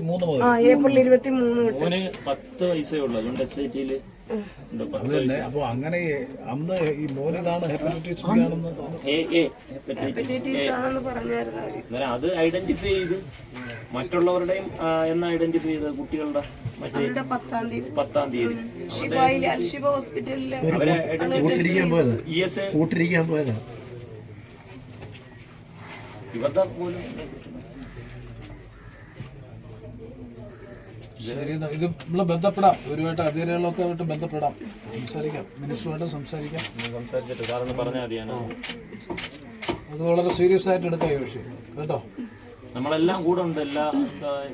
മുതൽ. ആ ഏപ്രിൽ ഇരുപത്തി മൂന്ന് തൊട്ട്. മോന് പത്ത് വയസ്സേ ഉള്ളൂ. അതുകൊണ്ട് എസ് ഐ ടിയിൽ ഉണ്ട് അത് തന്നെ അപ്പൊ അങ്ങനെ അന്ന് ഈ മോനിതാണ് ഹെപ്പറ്റൈറ്റിസ് ബി ആണെന്ന് ഹെപ്പറ്റൈറ്റിസ് ആണെന്ന് പറഞ്ഞായിരുന്നു അവർ. അന്നേരം അത് ഐഡന്റിഫൈ ചെയ്ത്. മറ്റുള്ളവരുടെയും ആ, എന്ന് ഐഡന്റിഫൈ ചെയ്ത് കുട്ടികളുടെ മറ്റേ അവരുടെ പത്താം തീയതി. പത്താം തീയതി. ഷിബായിലെ അൽഷിബ ഹോസ്പിറ്റലിൽ അവരെ കൂട്ടിരിക്കാൻ പോയത്. ഇ എസ് കൂട്ടിരിക്കാൻ പോയതാ. ഇവരുടെ പോലും ശരി ഇത് നമ്മൾ ബന്ധപ്പെടാം. ഇവരുമായിട്ട് അധികാരികളൊക്കെ ആയിട്ട് ബന്ധപ്പെടാം. സംസാരിക്കാം. മിനിസ്റ്ററുമായിട്ട് സംസാരിക്കാം. സംസാരിച്ചിട്ട് സാറൊന്ന് പറഞ്ഞാൽ മതിയാണ് അത് വളരെ സീരിയസ് ആയിട്ട് എടുക്കാം ഈ വിഷയം കേട്ടോ? നമ്മളെല്ലാം കൂടെ ഉണ്ട് എല്ലാ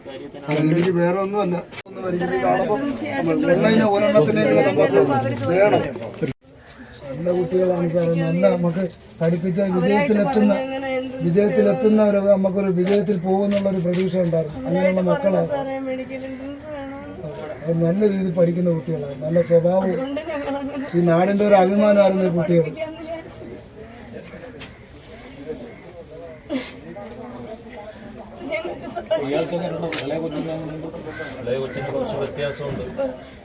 കാര്യത്തിനും. എനിക്ക് വേറെ ഒന്നുമല്ല അല്ല. വരികയും കാണുമ്പോൾ വേണം. നല്ല കുട്ടികളാണ് സാറേ. നല്ല നമുക്ക് പഠിപ്പിച്ച വിജയത്തിലെത്തുന്ന വിജയത്തിലെത്തുന്നവരെ നമുക്കൊരു വിജയത്തിൽ പോകുന്നുള്ള ഒരു പ്രതീക്ഷ ഉണ്ടായിരുന്നു. അങ്ങനെയുള്ള മക്കളാണ്. നല്ല രീതിയിൽ പഠിക്കുന്ന കുട്ടികളാണ്. നല്ല സ്വഭാവം ഈ നാടിന്റെ ഒരു അഭിമാനമായിരുന്നു കുട്ടികൾ. ഇളയ കൊച്ചിന് കുറച്ച് വ്യത്യാസമുണ്ട്.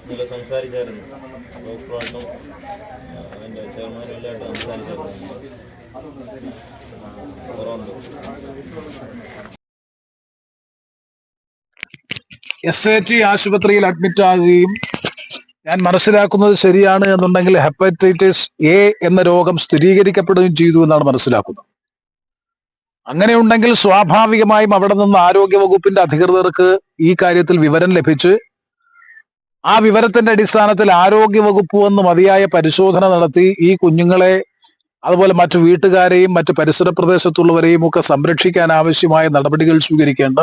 ഇന്നലെ സംസാരിച്ചായിരുന്നു. ഡോക്ടറായിട്ടും അതിന്റെ ചെയർമാനും എല്ലായിട്ടും സംസാരിച്ചായിരുന്നു കുറവുണ്ട്. എസ് എ ടി ആശുപത്രിയിൽ അഡ്മിറ്റ് ആകുകയും ഞാൻ മനസ്സിലാക്കുന്നത് ശരിയാണ് എന്നുണ്ടെങ്കിൽ ഹെപ്പറ്റൈറ്റിസ് എ എന്ന രോഗം സ്ഥിരീകരിക്കപ്പെടുകയും ചെയ്തു എന്നാണ് മനസ്സിലാക്കുന്നത്. അങ്ങനെയുണ്ടെങ്കിൽ സ്വാഭാവികമായും അവിടെ നിന്ന് ആരോഗ്യ വകുപ്പിന്റെ അധികൃതർക്ക് ഈ കാര്യത്തിൽ വിവരം ലഭിച്ച് ആ വിവരത്തിന്റെ അടിസ്ഥാനത്തിൽ ആരോഗ്യ വകുപ്പ് വന്ന് മതിയായ പരിശോധന നടത്തി ഈ കുഞ്ഞുങ്ങളെ അതുപോലെ മറ്റു വീട്ടുകാരെയും മറ്റു പരിസര പ്രദേശത്തുള്ളവരെയും ഒക്കെ സംരക്ഷിക്കാൻ ആവശ്യമായ നടപടികൾ സ്വീകരിക്കേണ്ട.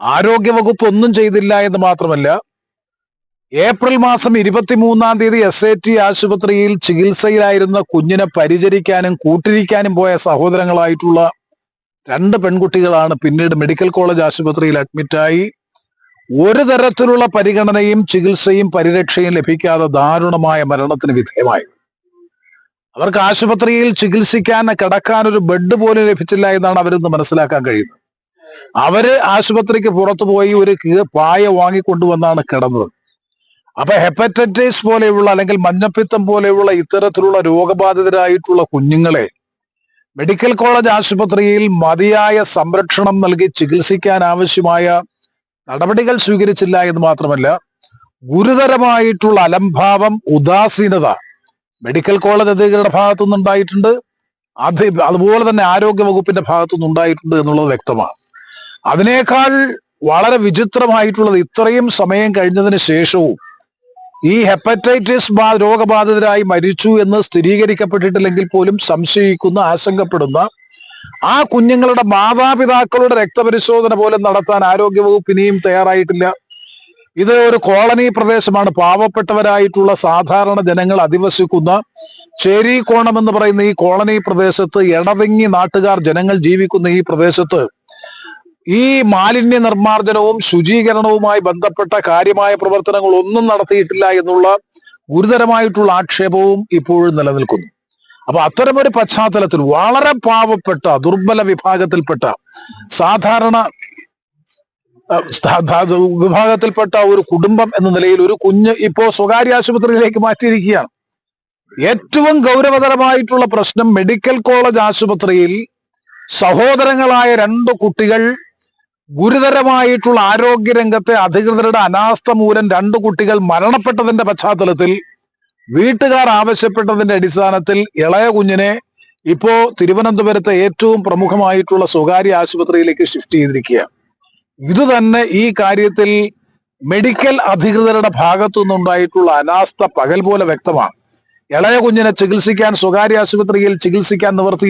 ആരോഗ്യവകുപ്പ് ഒന്നും ചെയ്തില്ല എന്ന് മാത്രമല്ല ഏപ്രിൽ മാസം ഇരുപത്തിമൂന്നാം തീയതി എസ് എ ടി ആശുപത്രിയിൽ ചികിത്സയിലായിരുന്ന കുഞ്ഞിനെ പരിചരിക്കാനും കൂട്ടിരിക്കാനും പോയ സഹോദരങ്ങളായിട്ടുള്ള രണ്ട് പെൺകുട്ടികളാണ് പിന്നീട് മെഡിക്കൽ കോളേജ് ആശുപത്രിയിൽ അഡ്മിറ്റായി. ഒരു തരത്തിലുള്ള പരിഗണനയും ചികിത്സയും പരിരക്ഷയും ലഭിക്കാതെ ദാരുണമായ മരണത്തിന് വിധേയമായി. അവർക്ക് ആശുപത്രിയിൽ ചികിത്സിക്കാൻ കിടക്കാൻ ഒരു ബെഡ് പോലും ലഭിച്ചില്ല എന്നാണ് അവരിന്ന് മനസ്സിലാക്കാൻ കഴിയുന്നത്. അവർ ആശുപത്രിക്ക് പുറത്തു പോയി ഒരു പായ വാങ്ങിക്കൊണ്ടുവന്നാണ് കിടന്നത്. അപ്പൊ ഹെപ്പറ്റൈറ്റിസ് പോലെയുള്ള അല്ലെങ്കിൽ മഞ്ഞപ്പിത്തം പോലെയുള്ള ഇത്തരത്തിലുള്ള രോഗബാധിതരായിട്ടുള്ള കുഞ്ഞുങ്ങളെ മെഡിക്കൽ കോളേജ് ആശുപത്രിയിൽ മതിയായ സംരക്ഷണം നൽകി ചികിത്സിക്കാൻ ആവശ്യമായ നടപടികൾ സ്വീകരിച്ചില്ല എന്ന് മാത്രമല്ല ഗുരുതരമായിട്ടുള്ള അലംഭാവം ഉദാസീനത മെഡിക്കൽ കോളേജ് അധികൃതരുടെ ഭാഗത്തുനിന്നുണ്ടായിട്ടുണ്ട് അത് അതുപോലെ തന്നെ ആരോഗ്യ വകുപ്പിന്റെ ഭാഗത്തുനിന്ന് ഉണ്ടായിട്ടുണ്ട് എന്നുള്ളത് വ്യക്തമാണ്. അതിനേക്കാൾ വളരെ വിചിത്രമായിട്ടുള്ളത് ഇത്രയും സമയം കഴിഞ്ഞതിന് ശേഷവും ഈ ഹെപ്പറ്റൈറ്റിസ് രോഗബാധിതരായി മരിച്ചു എന്ന് സ്ഥിരീകരിക്കപ്പെട്ടിട്ടില്ലെങ്കിൽ പോലും സംശയിക്കുന്ന ആശങ്കപ്പെടുന്ന ആ കുഞ്ഞുങ്ങളുടെ മാതാപിതാക്കളുടെ രക്തപരിശോധന പോലും നടത്താൻ ആരോഗ്യവകുപ്പ് ഇനിയും തയ്യാറായിട്ടില്ല. ഇത് ഒരു കോളനി പ്രദേശമാണ്. പാവപ്പെട്ടവരായിട്ടുള്ള സാധാരണ ജനങ്ങൾ അധിവസിക്കുന്ന ചേരീകോണം എന്ന് പറയുന്ന ഈ കോളനി പ്രദേശത്ത് ഇടതിങ്ങി നാട്ടുകാർ ജനങ്ങൾ ജീവിക്കുന്ന ഈ പ്രദേശത്ത് ഈ മാലിന്യ നിർമ്മാർജനവും ശുചീകരണവുമായി ബന്ധപ്പെട്ട കാര്യമായ പ്രവർത്തനങ്ങൾ ഒന്നും നടത്തിയിട്ടില്ല എന്നുള്ള ഗുരുതരമായിട്ടുള്ള ആക്ഷേപവും ഇപ്പോഴും നിലനിൽക്കുന്നു. അപ്പൊ അത്തരമൊരു പശ്ചാത്തലത്തിൽ വളരെ പാവപ്പെട്ട ദുർബല വിഭാഗത്തിൽപ്പെട്ട സാധാരണ വിഭാഗത്തിൽപ്പെട്ട ഒരു കുടുംബം എന്ന നിലയിൽ ഒരു കുഞ്ഞ് ഇപ്പോ സ്വകാര്യ ആശുപത്രിയിലേക്ക് മാറ്റിയിരിക്കുകയാണ്. ഏറ്റവും ഗൗരവതരമായിട്ടുള്ള പ്രശ്നം മെഡിക്കൽ കോളേജ് ആശുപത്രിയിൽ സഹോദരങ്ങളായ രണ്ട് കുട്ടികൾ ഗുരുതരമായിട്ടുള്ള ആരോഗ്യരംഗത്തെ അധികൃതരുടെ അനാസ്ഥ മൂലം രണ്ട് കുട്ടികൾ മരണപ്പെട്ടതിന്റെ പശ്ചാത്തലത്തിൽ വീട്ടുകാർ ആവശ്യപ്പെട്ടതിന്റെ അടിസ്ഥാനത്തിൽ ഇളയ കുഞ്ഞിനെ ഇപ്പോ തിരുവനന്തപുരത്തെ ഏറ്റവും പ്രമുഖമായിട്ടുള്ള സ്വകാര്യ ആശുപത്രിയിലേക്ക് ഷിഫ്റ്റ് ചെയ്തിരിക്കുക ഇത് തന്നെ ഈ കാര്യത്തിൽ മെഡിക്കൽ അധികൃതരുടെ ഭാഗത്തു നിന്നുണ്ടായിട്ടുള്ള അനാസ്ഥ പകൽ പോലെ വ്യക്തമാണ്. ഇളയ കുഞ്ഞിനെ ചികിത്സിക്കാൻ സ്വകാര്യ ആശുപത്രിയിൽ ചികിത്സിക്കാൻ നിവർത്തി